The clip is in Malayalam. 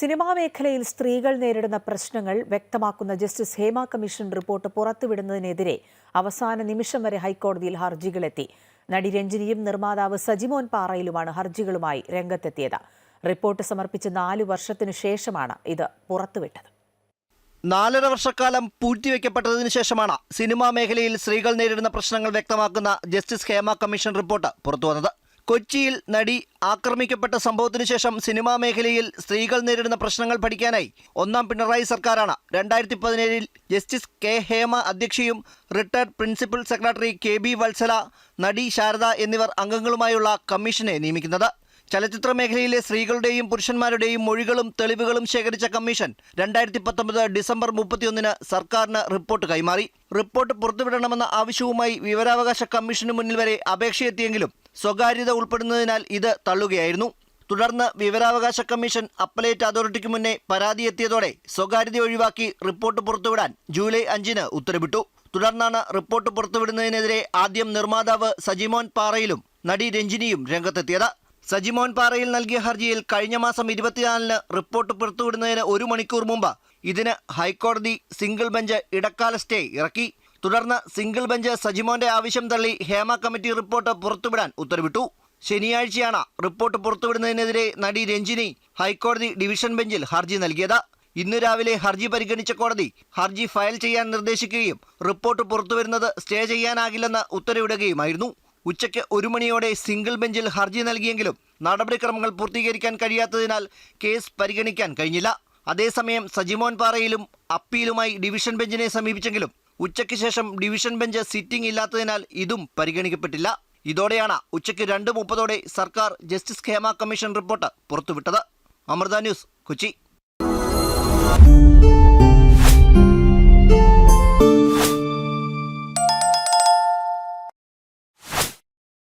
സിനിമാ മേഖലയിൽ സ്ത്രീകൾ നേരിടുന്ന പ്രശ്നങ്ങൾ വ്യക്തമാക്കുന്ന ജസ്റ്റിസ് ഹേമ കമ്മീഷൻ റിപ്പോർട്ട് പുറത്തുവിടുന്നതിനെതിരെ അവസാന നിമിഷം വരെ ഹൈക്കോടതിയിൽ ഹർജികളെത്തി. നടി രഞ്ജിനിയും നിർമ്മാതാവ് സജിമോൻ പാറയിലുമാണ് ഹർജികളുമായി രംഗത്തെത്തിയത്. റിപ്പോർട്ട് സമർപ്പിച്ച് നാലു വർഷത്തിനു ശേഷമാണ് ഇത് പുറത്തുവിട്ടത്. നാലര വർഷക്കാലം പൂഴ്ത്തിവെക്കപ്പെട്ടതിന് ശേഷമാണ് സിനിമാ മേഖലയിൽ സ്ത്രീകൾ നേരിടുന്ന പ്രശ്നങ്ങൾ വ്യക്തമാക്കുന്ന ജസ്റ്റിസ് ഹേമ കമ്മീഷൻ റിപ്പോർട്ട് പുറത്തുവന്നത്. കൊച്ചിയിൽ നടി ആക്രമിക്കപ്പെട്ട സംഭവത്തിനു ശേഷം സിനിമാ മേഖലയിൽ സ്ത്രീകൾ നേരിടുന്ന പ്രശ്നങ്ങൾ പഠിക്കാനായി ഒന്നാം പിണറായി സർക്കാരാണ്. രണ്ടായിരത്തി പതിനേഴിൽ justice K Hema അധ്യക്ഷയും retired principal secretary K B Valsala നടി ശാരദ എന്നിവർ അംഗങ്ങളുമായുള്ള കമ്മീഷനെ നിയമിക്കുന്നത്. ചലച്ചിത്ര മേഖലയിലെ സ്ത്രീകളുടെയും പുരുഷന്മാരുടെയും മൊഴികളും തെളിവുകളും ശേഖരിച്ച കമ്മീഷൻ രണ്ടായിരത്തി പത്തൊമ്പത് ഡിസംബർ മുപ്പത്തിയൊന്നിന് സർക്കാരിന് റിപ്പോർട്ട് കൈമാറി. റിപ്പോർട്ട് പുറത്തുവിടണമെന്ന ആവശ്യവുമായി വിവരാവകാശ കമ്മീഷന് മുന്നിൽ വരെ അപേക്ഷയെത്തിയെങ്കിലും സ്വകാര്യത ഉൾപ്പെടുന്നതിനാൽ ഇത് തള്ളുകയായിരുന്നു. തുടർന്ന് വിവരാവകാശ കമ്മീഷൻ അപ്പലേറ്റ് അതോറിറ്റിക്ക് മുന്നേ പരാതി എത്തിയതോടെ സ്വകാര്യത ഒഴിവാക്കി റിപ്പോർട്ട് പുറത്തുവിടാൻ ജൂലൈ അഞ്ചിന് ഉത്തരവിട്ടു. തുടർന്നാണ് റിപ്പോർട്ട് പുറത്തുവിടുന്നതിനെതിരെ ആദ്യം നിർമ്മാതാവ് സജിമോൻ പാറയിലും നടി രഞ്ജിനിയും രംഗത്തെത്തിയത്. സജിമോൻ പാറയിൽ നൽകിയ ഹർജിയിൽ കഴിഞ്ഞ മാസം ഇരുപത്തിനാലിന് റിപ്പോർട്ട് പുറത്തുവിടുന്നതിന് ഒരു മണിക്കൂർ മുമ്പ് ഇതിന് ഹൈക്കോടതി സിംഗിൾ ബെഞ്ച് ഇടക്കാല സ്റ്റേ ഇറക്കി. തുടർന്ന് സിംഗിൾ ബെഞ്ച് സജിമോന്റെ ആവശ്യം തള്ളി ഹേമ കമ്മിറ്റി റിപ്പോർട്ട് പുറത്തുവിടാൻ ഉത്തരവിട്ടു. ശനിയാഴ്ചയാണ് റിപ്പോർട്ട് പുറത്തുവിടുന്നതിനെതിരെ നടി രഞ്ജിനി ഹൈക്കോടതി ഡിവിഷൻ ബെഞ്ചിൽ ഹർജി നൽകിയത്. ഇന്ന് രാവിലെ ഹർജി പരിഗണിച്ച കോടതി ഹർജി ഫയൽ ചെയ്യാൻ നിർദ്ദേശിക്കുകയും റിപ്പോർട്ട് പുറത്തുവരുന്നത് സ്റ്റേ ചെയ്യാനാകില്ലെന്ന് ഉത്തരവിടുകയുമായിരുന്നു. ഉച്ചയ്ക്ക് ഒരു മണിയോടെ സിംഗിൾ ബെഞ്ചിൽ ഹർജി നൽകിയെങ്കിലും നടപടിക്രമങ്ങൾ പൂർത്തീകരിക്കാൻ കഴിയാത്തതിനാൽ കേസ് പരിഗണിക്കാൻ കഴിഞ്ഞില്ല. അതേസമയം സജിമോൻ പാറയിലും അപ്പീലുമായി ഡിവിഷൻ ബെഞ്ചിനെ സമീപിച്ചെങ്കിലും ഉച്ചയ്ക്ക് ശേഷം ഡിവിഷൻ ബെഞ്ച് സിറ്റിംഗ് ഇല്ലാത്തതിനാൽ ഇതും പരിഗണിക്കപ്പെട്ടില്ല. ഇതോടെയാണ് ഉച്ചയ്ക്ക് രണ്ട് മുപ്പതോടെ സർക്കാർ ജസ്റ്റിസ് ഖേമ കമ്മീഷൻ റിപ്പോർട്ട് പുറത്തുവിട്ടത്. അമൃത ന്യൂസ് കൊച്ചി.